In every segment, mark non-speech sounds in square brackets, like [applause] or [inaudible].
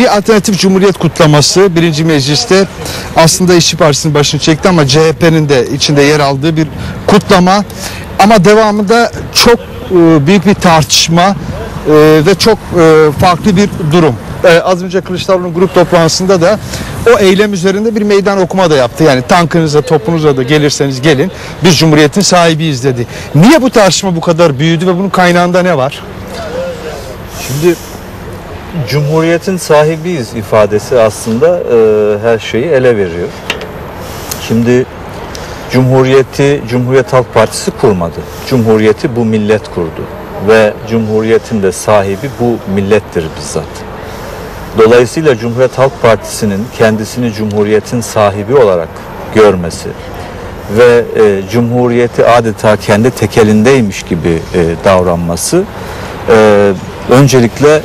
bir alternatif cumhuriyet kutlaması birinci mecliste aslında İşçi Partisi'nin başını çekti ama CHP'nin de içinde yer aldığı bir kutlama ama devamında çok e, büyük bir tartışma e, ve çok e, farklı bir durum. Az önce Kılıçdaroğlu'nun grup toplantısında da o eylem üzerinde bir meydan okuma da yaptı. Yani tankınıza, topunuza da gelirseniz gelin biz Cumhuriyet'in sahibiyiz dedi. Niye bu tartışma bu kadar büyüdü ve bunun kaynağında ne var? Şimdi Cumhuriyetin sahibiyiz ifadesi aslında e, her şeyi ele veriyor. Şimdi Cumhuriyeti Cumhuriyet Halk Partisi kurmadı. Cumhuriyeti bu millet kurdu ve Cumhuriyetin de sahibi bu millettir bizzat. Dolayısıyla Cumhuriyet Halk Partisi'nin kendisini Cumhuriyetin sahibi olarak görmesi ve e, Cumhuriyeti adeta kendi tekelindeymiş gibi e, davranması e, öncelikle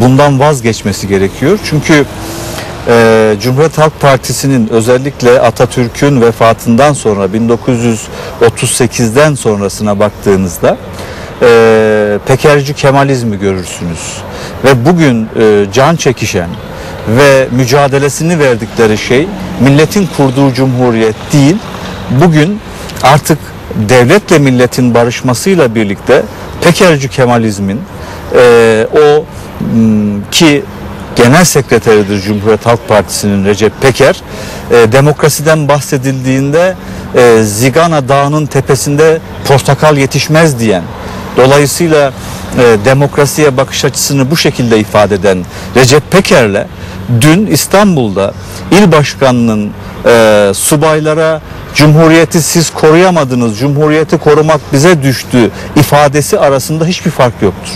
bundan vazgeçmesi gerekiyor. Çünkü e, Cumhuriyet Halk Partisi'nin özellikle Atatürk'ün vefatından sonra 1938'den sonrasına baktığınızda e, Pekerci Kemalizmi görürsünüz. Ve bugün e, can çekişen ve mücadelesini verdikleri şey milletin kurduğu cumhuriyet değil, bugün artık devletle milletin barışmasıyla birlikte Pekerci Kemalizmin e, o ki genel sekreteridir Cumhuriyet Halk Partisi'nin Recep Peker e, demokrasiden bahsedildiğinde e, Zigana Dağı'nın tepesinde portakal yetişmez diyen dolayısıyla e, demokrasiye bakış açısını bu şekilde ifade eden Recep Peker'le dün İstanbul'da il başkanının e, subaylara Cumhuriyeti siz koruyamadınız, Cumhuriyeti korumak bize düştü ifadesi arasında hiçbir fark yoktur.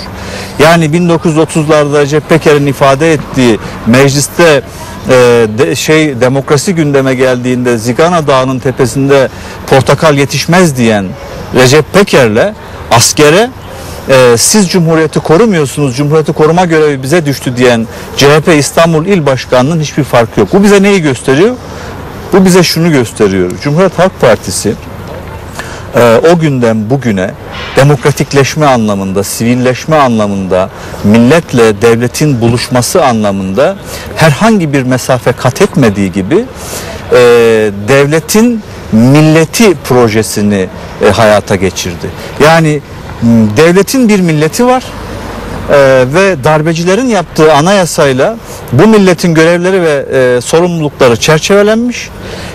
Yani 1930'larda Recep Peker'in ifade ettiği mecliste e, de, şey demokrasi gündeme geldiğinde Zigana Dağı'nın tepesinde portakal yetişmez diyen Recep Peker'le askere e, siz Cumhuriyeti korumuyorsunuz, Cumhuriyeti koruma görevi bize düştü diyen CHP İstanbul İl Başkanı'nın hiçbir farkı yok. Bu bize neyi gösteriyor? Bu bize şunu gösteriyor. Cumhuriyet Halk Partisi e, o günden bugüne demokratikleşme anlamında, sivilleşme anlamında, milletle devletin buluşması anlamında herhangi bir mesafe kat etmediği gibi e, devletin milleti projesini e, hayata geçirdi. Yani devletin bir milleti var e, ve darbecilerin yaptığı anayasayla bu milletin görevleri ve e, sorumlulukları çerçevelenmiş.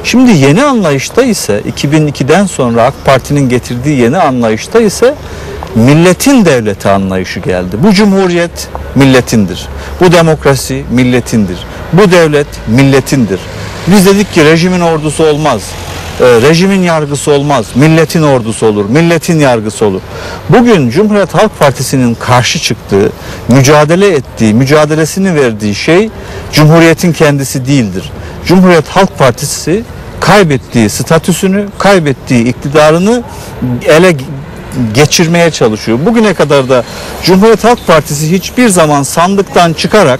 Şimdi yeni anlayışta ise 2002'den sonra AK Parti'nin getirdiği yeni anlayışta ise milletin devleti anlayışı geldi. Bu cumhuriyet milletindir. Bu demokrasi milletindir. Bu devlet milletindir. Biz dedik ki rejimin ordusu olmaz. E, rejimin yargısı olmaz. Milletin ordusu olur. Milletin yargısı olur. Bugün Cumhuriyet Halk Partisi'nin karşı çıktığı, mücadele ettiği, mücadelesini verdiği şey Cumhuriyetin kendisi değildir. Cumhuriyet Halk Partisi kaybettiği statüsünü, kaybettiği iktidarını ele geçirmeye çalışıyor. Bugüne kadar da Cumhuriyet Halk Partisi hiçbir zaman sandıktan çıkarak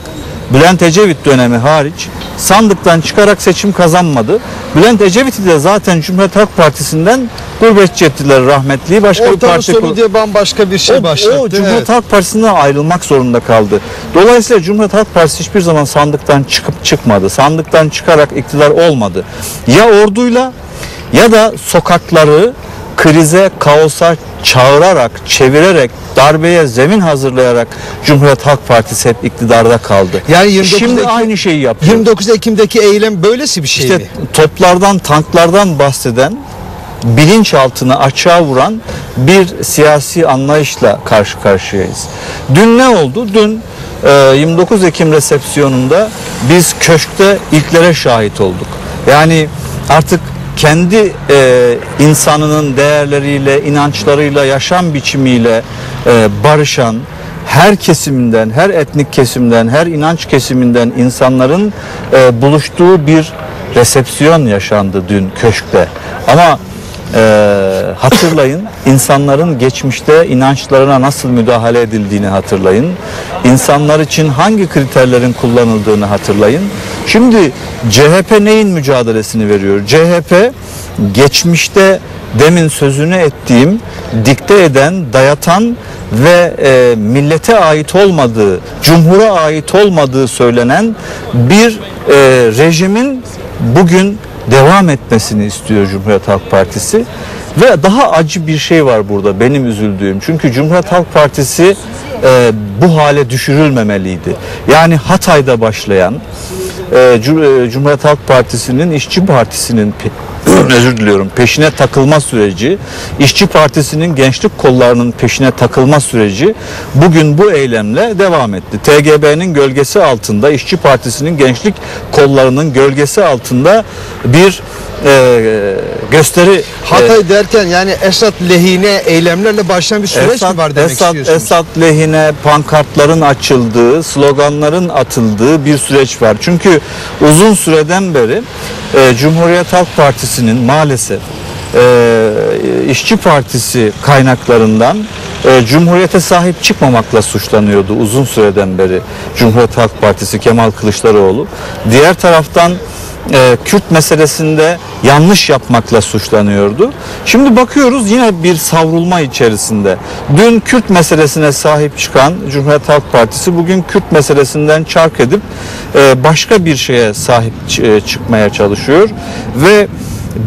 Bülent Ecevit dönemi hariç sandıktan çıkarak seçim kazanmadı. Bülent Ecevit'i de zaten Cumhuriyet Halk Partisi'nden gurbetçi ettiler rahmetliyi. Başka bir Ortanın parti sonu diye bambaşka bir şey o, başlattı. o Cumhuriyet Evet. Halk Partisi'nden ayrılmak zorunda kaldı. Dolayısıyla Cumhuriyet Halk Partisi hiçbir zaman sandıktan çıkıp çıkmadı. Sandıktan çıkarak iktidar olmadı. Ya orduyla ya da sokakları krize, kaosa çağırarak, çevirerek, darbeye zemin hazırlayarak Cumhuriyet Halk Partisi hep iktidarda kaldı. Yani 29 Şimdi Ekim- aynı şeyi yapıyor. 29 Ekim'deki eylem böylesi bir şey İşte mi? toplardan, tanklardan bahseden, bilinçaltını açığa vuran bir siyasi anlayışla karşı karşıyayız. Dün ne oldu? Dün e, 29 Ekim resepsiyonunda biz köşkte ilklere şahit olduk. Yani artık kendi e, insanının değerleriyle, inançlarıyla, yaşam biçimiyle e, barışan, her kesiminden, her etnik kesimden, her inanç kesiminden insanların e, buluştuğu bir resepsiyon yaşandı dün köşkte. Ama Ee, hatırlayın insanların geçmişte inançlarına nasıl müdahale edildiğini hatırlayın. İnsanlar için hangi kriterlerin kullanıldığını hatırlayın. Şimdi CHP neyin mücadelesini veriyor? CHP geçmişte demin sözünü ettiğim dikte eden, dayatan ve e, millete ait olmadığı, cumhura ait olmadığı söylenen bir e, rejimin bugün devam etmesini istiyor Cumhuriyet Halk Partisi. Ve daha acı bir şey var burada benim üzüldüğüm. Çünkü Cumhuriyet Halk Partisi e, bu hale düşürülmemeliydi. Yani Hatay'da başlayan e, e, Cumhuriyet Halk Partisi'nin İşçi Partisi'nin özür diliyorum peşine takılma süreci, İşçi Partisi'nin gençlik kollarının peşine takılma süreci bugün bu eylemle devam etti. TGB'nin gölgesi altında, İşçi Partisi'nin gençlik kollarının gölgesi altında bir e, gösteri e, Hatay derken yani Esad lehine eylemlerle başlayan bir süreç mi var demek Esad, istiyorsunuz? Esad lehine pankartların açıldığı, sloganların atıldığı bir süreç var. Çünkü uzun süreden beri e, Cumhuriyet Halk Partisi'nin maalesef e, İşçi Partisi kaynaklarından e, Cumhuriyete sahip çıkmamakla suçlanıyordu uzun süreden beri Cumhuriyet Halk Partisi Kemal Kılıçdaroğlu. Diğer taraftan e, Kürt meselesinde yanlış yapmakla suçlanıyordu. Şimdi bakıyoruz yine bir savrulma içerisinde. Dün Kürt meselesine sahip çıkan Cumhuriyet Halk Partisi bugün Kürt meselesinden çark edip e, başka bir şeye sahip e, çıkmaya çalışıyor ve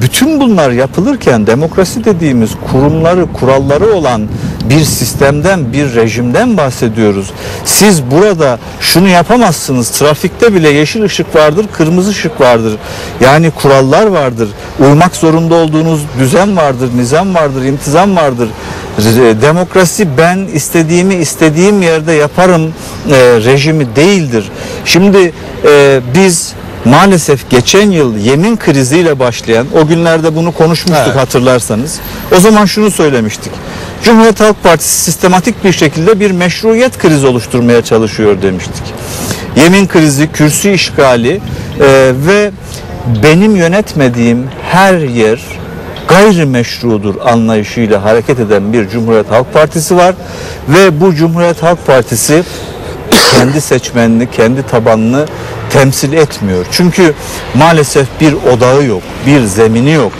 bütün bunlar yapılırken demokrasi dediğimiz kurumları, kuralları olan bir sistemden, bir rejimden bahsediyoruz. Siz burada şunu yapamazsınız. Trafikte bile yeşil ışık vardır, kırmızı ışık vardır. Yani kurallar vardır. Uymak zorunda olduğunuz düzen vardır, nizam vardır, intizam vardır. Demokrasi ben istediğimi istediğim yerde yaparım e, rejimi değildir. Şimdi e, biz maalesef geçen yıl yemin kriziyle başlayan o günlerde bunu konuşmuştuk Evet. hatırlarsanız. O zaman şunu söylemiştik. Cumhuriyet Halk Partisi sistematik bir şekilde bir meşruiyet krizi oluşturmaya çalışıyor demiştik. Yemin krizi, kürsü işgali e, ve benim yönetmediğim her yer gayrimeşrudur anlayışıyla hareket eden bir Cumhuriyet Halk Partisi var ve bu Cumhuriyet Halk Partisi kendi seçmenini, kendi tabanını temsil etmiyor. Çünkü maalesef bir odağı yok, bir zemini yok,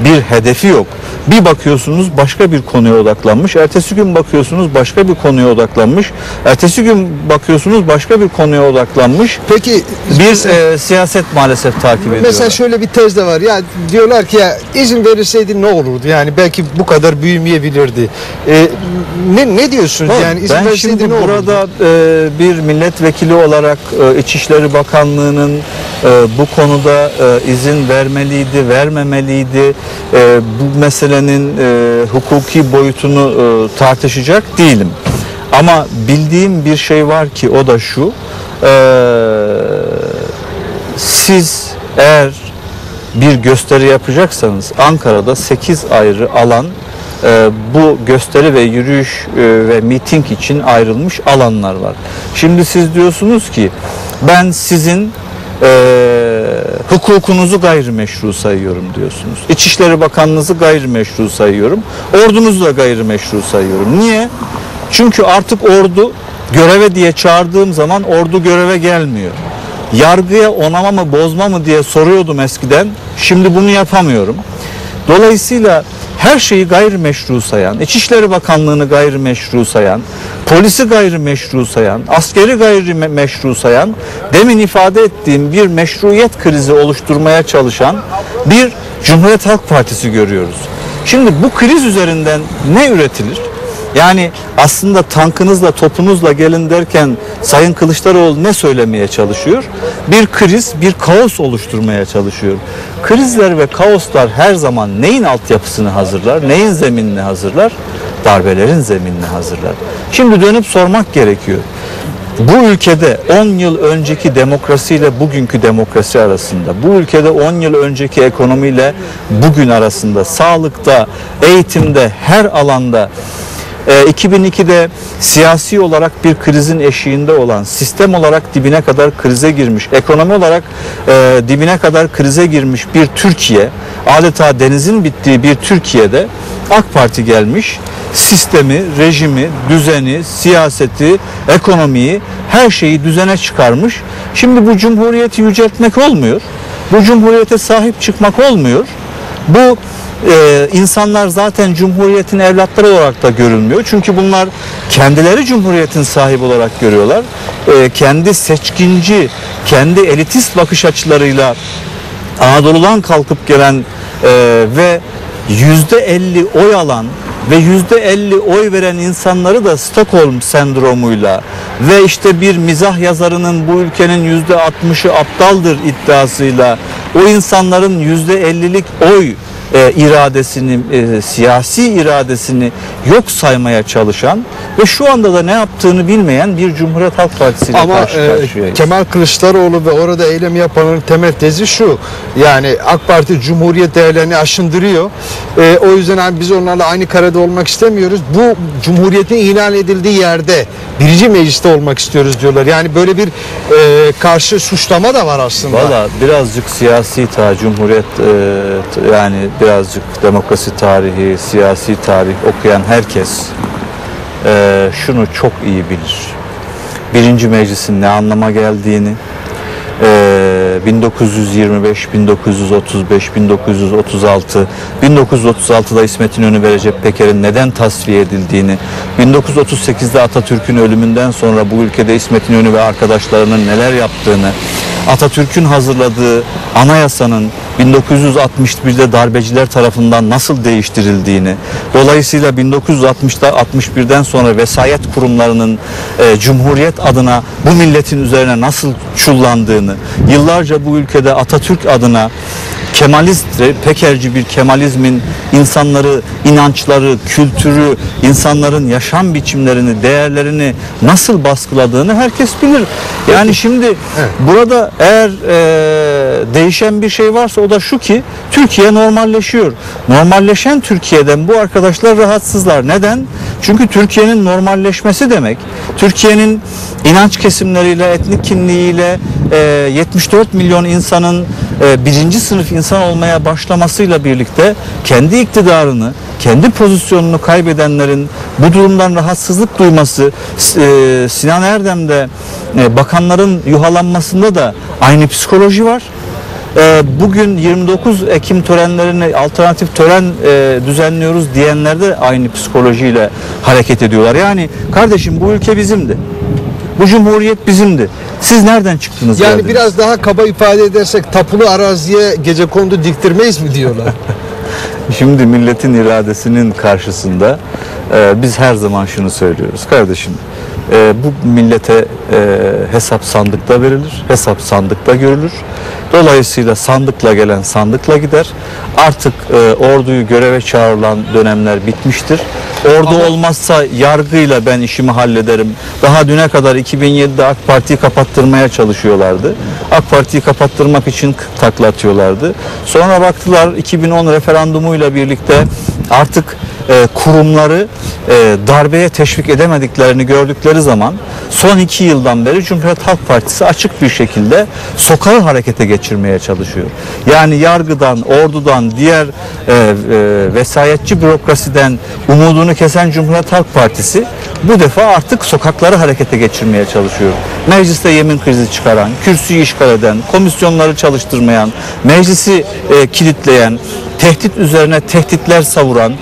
bir hedefi yok. Bir bakıyorsunuz başka bir konuya odaklanmış, ertesi gün bakıyorsunuz başka bir konuya odaklanmış, ertesi gün bakıyorsunuz başka bir konuya odaklanmış. Peki Bir e, siyaset maalesef takip ediyor. Mesela şöyle bir tez de var. Ya diyorlar ki ya izin verilseydi ne olurdu? Yani belki bu kadar büyümeyebilirdi. Ee, ne ne diyorsunuz? Tabii, yani izin ben şimdi burada e, bir milletvekili olarak e, İçişleri Bakanlığı'nın e, bu konuda e, izin vermeliydi, vermemeliydi. E, bu meselenin e, hukuki boyutunu e, tartışacak değilim. Ama bildiğim bir şey var ki o da şu. e, siz eğer bir gösteri yapacaksanız Ankara'da 8 ayrı alan bu gösteri ve yürüyüş e, ve miting için ayrılmış alanlar var. Şimdi siz diyorsunuz ki ben sizin e, hukukunuzu gayrimeşru sayıyorum diyorsunuz. İçişleri Bakanlığınızı gayrimeşru sayıyorum. Ordunuzu da gayrimeşru sayıyorum. Niye? Çünkü artık ordu göreve diye çağırdığım zaman ordu göreve gelmiyor. Yargıya onama mı bozma mı diye soruyordum eskiden. Şimdi bunu yapamıyorum. Dolayısıyla her şeyi gayrimeşru sayan, İçişleri Bakanlığı'nı gayrimeşru sayan, polisi gayrimeşru sayan, askeri gayrimeşru sayan, demin ifade ettiğim bir meşruiyet krizi oluşturmaya çalışan bir Cumhuriyet Halk Partisi görüyoruz. Şimdi bu kriz üzerinden ne üretilir? Yani aslında tankınızla topunuzla gelin derken Sayın Kılıçdaroğlu ne söylemeye çalışıyor? Bir kriz, bir kaos oluşturmaya çalışıyor. Krizler ve kaoslar her zaman neyin altyapısını hazırlar, neyin zeminini hazırlar? Darbelerin zeminini hazırlar. Şimdi dönüp sormak gerekiyor. Bu ülkede 10 yıl önceki demokrasiyle bugünkü demokrasi arasında, bu ülkede 10 yıl önceki ekonomiyle bugün arasında, sağlıkta, eğitimde, her alanda 2002'de siyasi olarak bir krizin eşiğinde olan, sistem olarak dibine kadar krize girmiş, ekonomi olarak e, dibine kadar krize girmiş bir Türkiye, adeta denizin bittiği bir Türkiye'de AK Parti gelmiş, sistemi, rejimi, düzeni, siyaseti, ekonomiyi, her şeyi düzene çıkarmış. Şimdi bu cumhuriyeti yüceltmek olmuyor. Bu cumhuriyete sahip çıkmak olmuyor. Bu e, insanlar zaten cumhuriyetin evlatları olarak da görülmüyor. Çünkü bunlar kendileri cumhuriyetin sahibi olarak görüyorlar. E, kendi seçkinci, kendi elitist bakış açılarıyla Anadolu'dan kalkıp gelen e, ve yüzde elli oy alan ve yüzde elli oy veren insanları da Stockholm sendromuyla ve işte bir mizah yazarının bu ülkenin yüzde altmışı aptaldır iddiasıyla o insanların yüzde ellilik oy e, iradesini, e, siyasi iradesini yok saymaya çalışan ve şu anda da ne yaptığını bilmeyen bir Cumhuriyet Halk Partisi ile Ama karşı e, karşıyayız. Kemal Kılıçdaroğlu ve orada eylem yapanların temel tezi şu. Yani AK Parti Cumhuriyet değerlerini aşındırıyor. E, o yüzden hani biz onlarla aynı karede olmak istemiyoruz. Bu Cumhuriyetin ilan edildiği yerde birinci mecliste olmak istiyoruz diyorlar. Yani böyle bir e, karşı suçlama da var aslında. Valla birazcık siyasi tarih, cumhuriyet e, yani birazcık demokrasi tarihi, siyasi tarih okuyan herkes e, şunu çok iyi bilir. Birinci meclisin ne anlama geldiğini, 1925, 1935, 1936, 1936'da İsmet İnönü ve Recep Peker'in neden tasfiye edildiğini, 1938'de Atatürk'ün ölümünden sonra bu ülkede İsmet İnönü ve arkadaşlarının neler yaptığını, Atatürk'ün hazırladığı anayasanın 1961'de darbeciler tarafından nasıl değiştirildiğini, dolayısıyla 1960'da 61'den sonra vesayet kurumlarının e, Cumhuriyet adına bu milletin üzerine nasıl çullandığını, yıllarca bu ülkede Atatürk adına Kemalist, Pekerci bir Kemalizmin insanları, inançları, kültürü, insanların yaşam biçimlerini, değerlerini nasıl baskıladığını herkes bilir. Yani şimdi burada eğer e, değişen bir şey varsa o da şu ki Türkiye normalleşiyor. Normalleşen Türkiye'den bu arkadaşlar rahatsızlar. Neden? Çünkü Türkiye'nin normalleşmesi demek, Türkiye'nin inanç kesimleriyle, etnik kimliğiyle e, 74 milyon insanın e, birinci sınıf insan olmaya başlamasıyla birlikte kendi iktidarını, kendi pozisyonunu kaybedenlerin bu durumdan rahatsızlık duyması, e, Sinan Erdem'de e, bakanların yuhalanmasında da aynı psikoloji var. E, Bugün 29 Ekim törenlerini alternatif tören e, düzenliyoruz diyenler de aynı psikolojiyle hareket ediyorlar. Yani kardeşim bu ülke bizimdi. Bu cumhuriyet bizimdi. Siz nereden çıktınız? Yani geldiniz? biraz daha kaba ifade edersek tapulu araziye gece kondu diktirmeyiz mi diyorlar. [laughs] Şimdi milletin iradesinin karşısında e, biz her zaman şunu söylüyoruz. Kardeşim e, bu millete e, hesap sandıkta verilir, hesap sandıkta görülür. Dolayısıyla sandıkla gelen sandıkla gider. Artık e, orduyu göreve çağrılan dönemler bitmiştir. Ordu olmazsa yargıyla ben işimi hallederim. Daha düne kadar 2007'de AK Parti'yi kapattırmaya çalışıyorlardı. AK Parti'yi kapattırmak için takla atıyorlardı. Sonra baktılar 2010 referandumuyla birlikte artık e, kurumları e, darbeye teşvik edemediklerini gördükleri zaman son iki yıldan beri Cumhuriyet Halk Partisi açık bir şekilde sokağı harekete geçirmeye çalışıyor. Yani yargıdan, ordudan, diğer e, vesayetçi bürokrasiden umudunu kesen Cumhuriyet Halk Partisi bu defa artık sokakları harekete geçirmeye çalışıyor. Mecliste yemin krizi çıkaran, kürsüyü işgal eden, komisyonları çalıştırmayan, meclisi e, kilitleyen, tehdit üzerine tehditler savuran,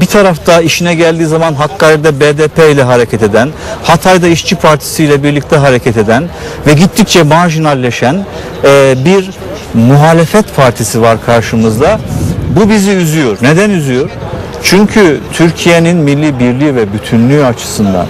bir tarafta işine geldiği zaman Hakkari'de BDP ile hareket eden, Hatay'da İşçi Partisi ile birlikte hareket eden ve gittikçe marjinalleşen e, bir muhalefet partisi var karşımızda. Bu bizi üzüyor. Neden üzüyor? Çünkü Türkiye'nin milli birliği ve bütünlüğü açısından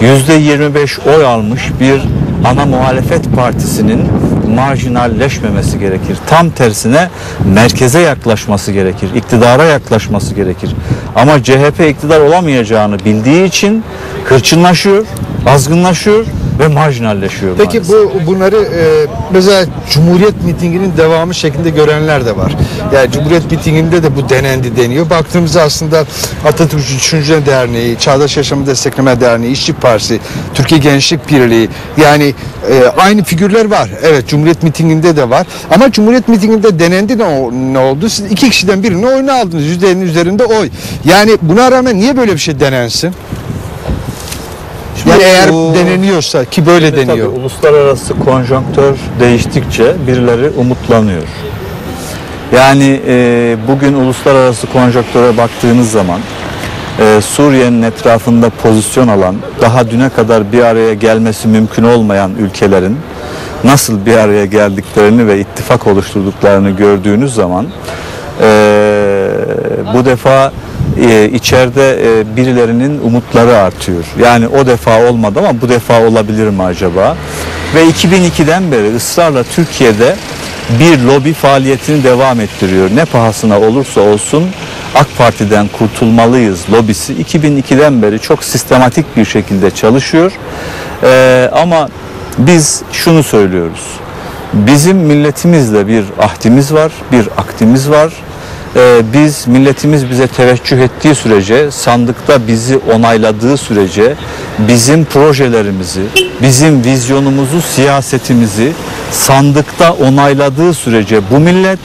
%25 oy almış bir ana muhalefet partisinin marjinalleşmemesi gerekir. Tam tersine merkeze yaklaşması gerekir. iktidara yaklaşması gerekir. Ama CHP iktidar olamayacağını bildiği için hırçınlaşıyor, azgınlaşıyor ve marjinalleşiyor Peki maalesef. bu bunları e, mesela Cumhuriyet mitinginin devamı şeklinde görenler de var. Yani Cumhuriyet mitinginde de bu denendi deniyor. Baktığımızda aslında Atatürk Düşünce Derneği, Çağdaş Yaşamı Destekleme Derneği, İşçi Partisi, Türkiye Gençlik Birliği yani e, aynı figürler var. Evet Cumhuriyet mitinginde de var. Ama Cumhuriyet mitinginde denendi ne, ne oldu? Siz iki kişiden birini oyunu aldınız. %50'nin üzerinde oy. Yani buna rağmen niye böyle bir şey denensin? Yani eğer bu- deneniyorsa ki böyle Tabii deniyor. uluslararası konjonktör değiştikçe birileri umutlanıyor. Yani e, bugün uluslararası konjönktöre baktığınız zaman e, Suriye'nin etrafında pozisyon alan, daha düne kadar bir araya gelmesi mümkün olmayan ülkelerin nasıl bir araya geldiklerini ve ittifak oluşturduklarını gördüğünüz zaman e, bu defa e, içeride e, birilerinin umutları artıyor. Yani o defa olmadı ama bu defa olabilir mi acaba? Ve 2002'den beri ısrarla Türkiye'de bir lobi faaliyetini devam ettiriyor. Ne pahasına olursa olsun AK Parti'den kurtulmalıyız lobisi 2002'den beri çok sistematik bir şekilde çalışıyor. E, ama biz şunu söylüyoruz. Bizim milletimizle bir ahdimiz var, bir aktimiz var. Ee, biz milletimiz bize teveccüh ettiği sürece, sandıkta bizi onayladığı sürece bizim projelerimizi, bizim vizyonumuzu, siyasetimizi sandıkta onayladığı sürece bu millet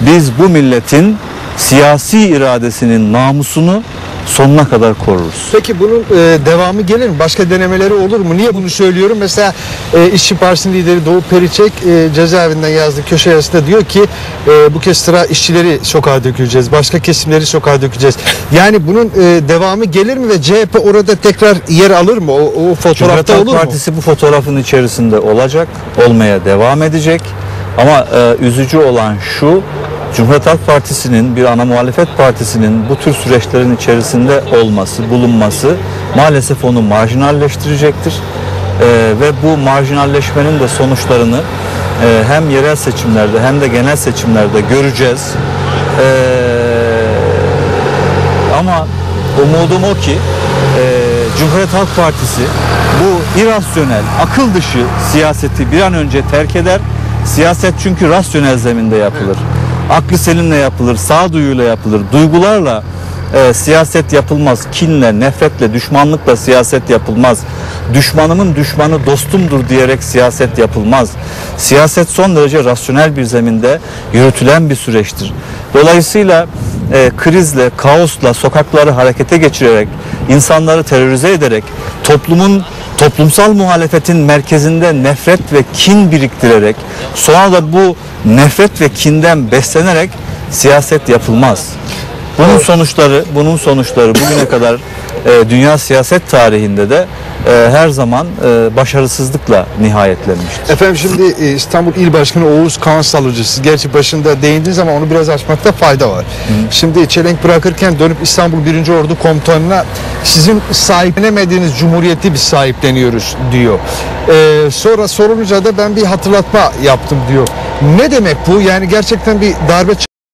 biz bu milletin siyasi iradesinin namusunu sonuna kadar koruruz. Peki bunun e, devamı gelir mi? Başka denemeleri olur mu? Niye bunu söylüyorum? Mesela e, İşçi Partisi'nin lideri Doğu Periçek e, cezaevinden yazdığı köşe yazısında diyor ki e, bu kez sıra işçileri sokağa döküleceğiz. Başka kesimleri sokağa dökeceğiz. Yani bunun e, devamı gelir mi ve CHP orada tekrar yer alır mı? O, o fotoğrafta olur mu? Partisi bu fotoğrafın içerisinde olacak, olmaya devam edecek. Ama e, üzücü olan şu, Cumhuriyet Halk Partisi'nin bir ana muhalefet partisinin bu tür süreçlerin içerisinde olması, bulunması maalesef onu marjinalleştirecektir. E, ve bu marjinalleşmenin de sonuçlarını e, hem yerel seçimlerde hem de genel seçimlerde göreceğiz. E, ama umudum o ki e, Cumhuriyet Halk Partisi bu irasyonel, akıl dışı siyaseti bir an önce terk eder. Siyaset çünkü rasyonel zeminde yapılır. Aklı selimle yapılır, sağduyuyla yapılır, duygularla e, siyaset yapılmaz. Kinle, nefretle, düşmanlıkla siyaset yapılmaz. Düşmanımın düşmanı dostumdur diyerek siyaset yapılmaz. Siyaset son derece rasyonel bir zeminde yürütülen bir süreçtir. Dolayısıyla e, krizle, kaosla, sokakları harekete geçirerek, insanları terörize ederek, toplumun toplumsal muhalefetin merkezinde nefret ve kin biriktirerek, sonra da bu nefret ve kinden beslenerek siyaset yapılmaz. Bunun sonuçları, bunun sonuçları bugüne kadar e, dünya siyaset tarihinde de e, her zaman e, başarısızlıkla nihayetlenmiştir. Efendim şimdi e, İstanbul İl Başkanı Oğuz Kağan Salıcı siz gerçi başında değindiniz ama onu biraz açmakta fayda var. Şimdi çelenk bırakırken dönüp İstanbul 1. Ordu Komutanı'na sizin sahiplenemediğiniz cumhuriyeti biz sahipleniyoruz diyor. E, sonra sorulunca da ben bir hatırlatma yaptım diyor. Ne demek bu? Yani gerçekten bir darbe